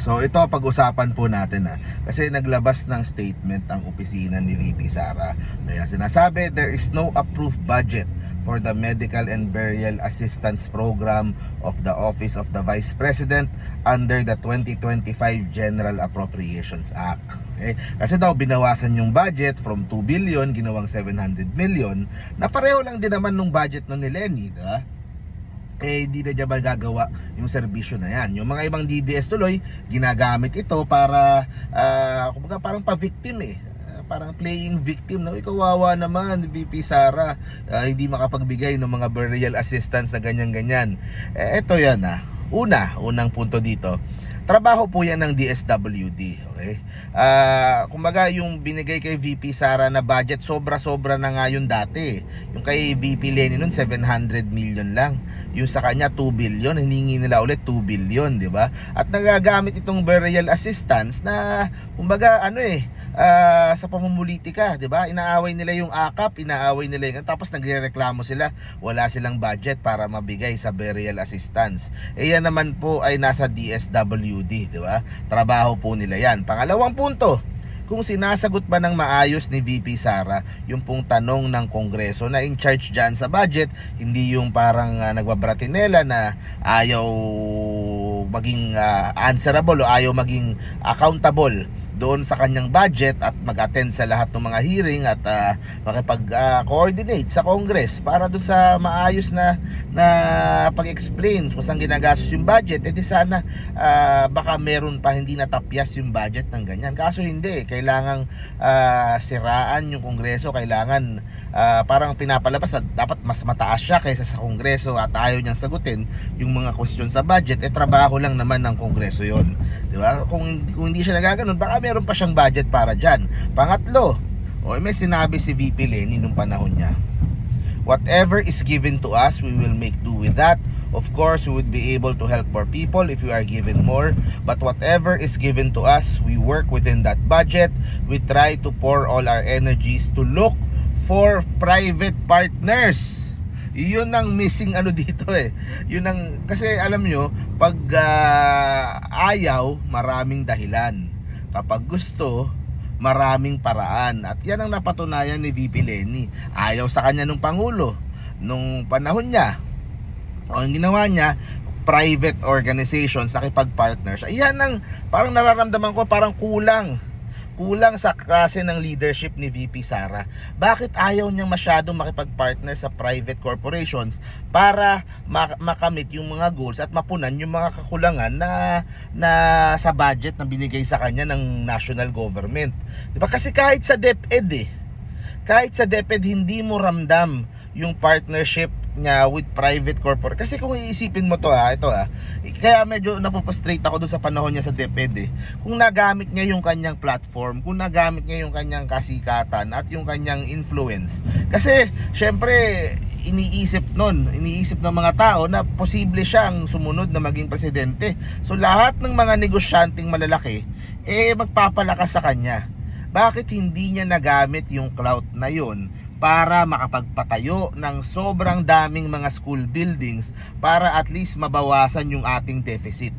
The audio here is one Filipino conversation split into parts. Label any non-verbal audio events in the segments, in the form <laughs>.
So ito pag-usapan po natin ha. Kasi naglabas ng statement ang opisina ni VP Sara. Kaya sinasabi there is no approved budget for the Medical and Burial Assistance Program of the Office of the Vice President under the 2025 General Appropriations Act. Okay? Kasi daw binawasan yung budget from 2 billion ginawang 700 million na pareho lang din naman nung budget nun ni Lenny, di ba? Eh hindi na niya magagawa yung serbisyo na yan. Yung mga ibang DDS tuloy, ginagamit ito para, ah, kumbaga parang pa-victim eh. Ah, Parang playing victim na, "Uy, kawawa naman, VP Sara, ah, hindi makapagbigay ng mga burial assistance na ganyan-ganyan. Eh, ito yan ah. Una, unang punto dito, trabaho po yan ng DSWD. Okay? Ah, kumbaga yung binigay kay VP Sara na budget, sobra-sobra na nga yun dati. Yung kay VP Lenny nun, 700 million lang. Yung sa kanya, 2 billion. Hiningi nila ulit 2 billion, di ba? At nagagamit itong burial assistance na, kumbaga, ano eh, ah, sa pamumulitika, 'di ba? Inaaway nila yung AKAP, inaaway nila yung tapos nagrereklamo sila, wala silang budget para mabigay sa burial assistance. Eh yan naman po ay nasa DSWD, 'di ba? Trabaho po nila 'yan. Pangalawang punto, kung sinasagot ba ng maayos ni VP Sara yung pong tanong ng Kongreso na in charge dyan sa budget, hindi yung parang uh, nagbabratinela na ayaw maging ah, answerable o ayaw maging accountable doon sa kanyang budget at mag-attend sa lahat ng mga hearing at uh, makipag-coordinate sa Congress para doon sa maayos na na pag-explain kung saan ginagastos yung budget edi sana ah, baka meron pa hindi natapyas yung budget ng ganyan. Kaso hindi kailangang ah, siraan yung Kongreso kailangan ah, parang pinapalabas na dapat mas mataas siya kaysa sa Kongreso at ayaw niyang sagutin yung mga question sa budget eh trabaho lang naman ng Kongreso yon di ba? Kung, kung hindi siya nagaganon baka meron pa siyang budget para dyan. Pangatlo o may sinabi si VP Lenny nung panahon niya. Whatever is given to us we will make do with that. Of course we would be able to help more people if we are given more. But whatever is given to us we work within that budget. We try to pour all our energies to look for private partners yun ang missing ano <laughs> dito eh. Yun ang kasi alam nyo pag ah, ayaw maraming dahilan. Kapag gusto maraming paraan. At yan ang napatunayan ni VP Lenny. Ayaw sa kanya nung Pangulo nung panahon niya. O ang ginawa niya private organization sa kipag-partner siya yan ang parang nararamdaman ko parang kulang kulang sa klase ng leadership ni VP Sara. Bakit ayaw niyang masyado makipag-partner sa private corporations para mak- makamit yung mga goals at mapunan yung mga kakulangan na na sa budget na binigay sa kanya ng national government. 'Di ba? Kasi kahit sa DepEd eh, kahit sa DepEd hindi mo ramdam yung partnership niya with private corporate. Kasi kung iisipin mo to ha, ito ha, kaya medyo napufrustrate ako doon sa panahon niya sa DepEd eh. Kung nagamit niya yung kanyang platform, kung nagamit niya yung kanyang kasikatan at yung kanyang influence. Kasi, syempre, iniisip nun, iniisip ng mga tao na posible siyang sumunod na maging presidente. So, lahat ng mga negosyanteng malalaki, eh, magpapalakas sa kanya. Bakit hindi niya nagamit yung clout na yun para makapagpatayo ng sobrang daming mga school buildings para at least mabawasan yung ating deficit.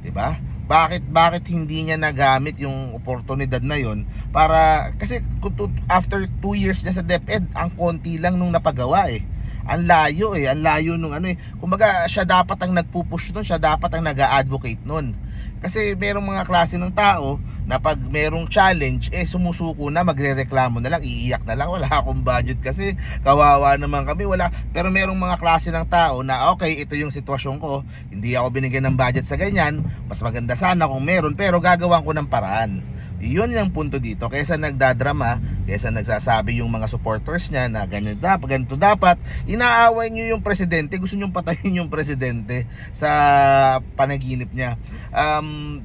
'Di ba? Bakit bakit hindi niya nagamit yung oportunidad na yon para kasi after 2 years niya sa DepEd, ang konti lang nung napagawa eh. Ang layo eh, ang layo nung ano eh. Kumbaga siya dapat ang nagpupush nun, siya dapat ang nag-advocate nun. Kasi merong mga klase ng tao na pag merong challenge, eh sumusuko na, magrereklamo na lang, iiyak na lang, wala akong budget kasi kawawa naman kami, wala. Pero merong mga klase ng tao na okay, ito yung sitwasyon ko, hindi ako binigyan ng budget sa ganyan, mas maganda sana kung meron, pero gagawan ko ng paraan. Yun yung punto dito. Kaysa nagdadrama, kaysa nagsasabi yung mga supporters niya na ganyan dapat, ganito dapat, inaaway niyo yung presidente, gusto niyo patayin yung presidente sa panaginip niya. Um,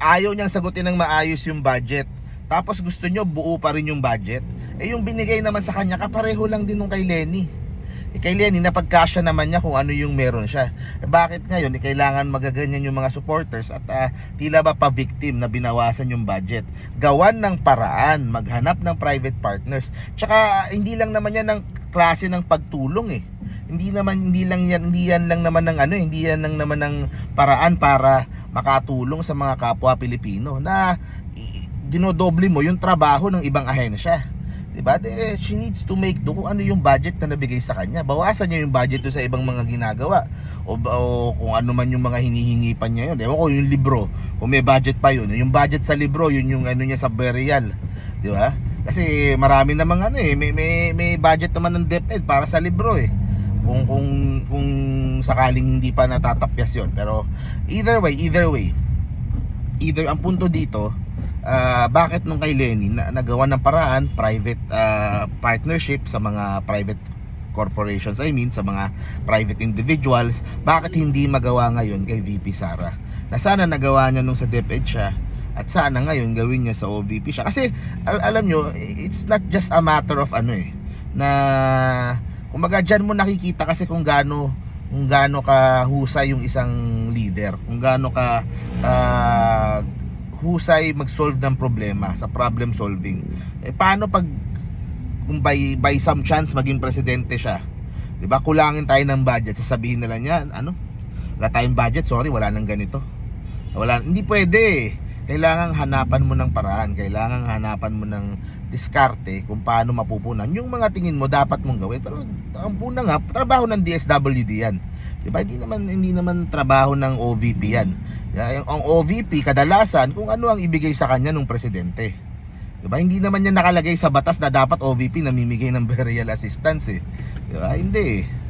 ayaw niyang sagutin ng maayos yung budget. Tapos gusto niyo buo pa rin yung budget. Eh yung binigay naman sa kanya, kapareho lang din nung kay Lenny. Eh, kay Lenny, napagkasya naman niya kung ano yung meron siya. Eh, bakit ngayon, eh, kailangan magaganyan yung mga supporters at ah, tila ba pa-victim na binawasan yung budget. Gawan ng paraan, maghanap ng private partners. Tsaka, hindi lang naman yan ng klase ng pagtulong eh. Hindi naman hindi lang yan hindi yan lang naman ng ano, hindi yan lang naman ng paraan para makatulong sa mga kapwa Pilipino na i- dinodoble mo yung trabaho ng ibang ahensya. 'Di ba? De, she needs to make do kung ano yung budget na nabigay sa kanya. Bawasan niya yung budget doon sa ibang mga ginagawa. O, o kung ano man yung mga hinihingi pa niya yun. Ewan ko yung libro, kung may budget pa yun. Yung budget sa libro, yun yung ano niya sa burial. 'Di ba? Kasi marami namang ano eh, may, may, may budget naman ng DepEd para sa libro eh. Kung kung kung sakaling hindi pa natatapyas 'yon. Pero either way, either way. Either ang punto dito, ah, bakit nung kay Lenny na, nagawa ng paraan private ah, partnership sa mga private corporations I mean sa mga private individuals bakit hindi magawa ngayon kay VP Sara? Na sana nagawa niya nung sa DepEd siya at sana ngayon gawin niya sa OVP siya. Kasi al- alam nyo it's not just a matter of ano eh na kumbaga dyan mo nakikita kasi kung gaano kung gaano ka husay yung isang leader kung gaano ka ka husay mag-solve ng problema sa problem solving. Eh paano pag kung by, by some chance maging presidente siya? 'di ba kulangin tayo ng budget sasabihin nila niya ano? Wala tayong budget sorry wala nang ganito. Wala hindi pwede. Kailangan hanapan mo ng paraan kailangan hanapan mo ng diskarte kung paano mapupunan. Yung mga tingin mo dapat mong gawin pero ang una nga trabaho ng DSWD yan. 'di ba hindi naman hindi naman trabaho ng OVP yan yung- ang OVP kadalasan kung ano ang ibigay sa kanya ng presidente 'Di ba? Hindi naman yan nakalagay sa batas na dapat OVP namimigay ng <laughs> burial assistance eh. 'Di ba? Hindi. eh.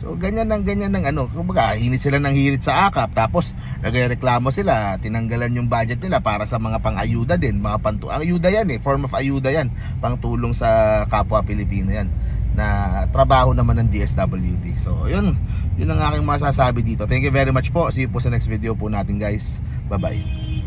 So ganyan ng ganyan ng ano, kumbaga hinit sila ng hirit sa akap tapos nagrereklamo sila, tinanggalan yung budget nila para sa mga pang-ayuda din, mga pantu ayuda yan eh, form of ayuda yan, pangtulong sa kapwa Pilipino yan na trabaho naman ng DSWD. So, yun, yun ang aking masasabi dito. Thank you very much po. See you po sa next video po natin guys. Bye-bye.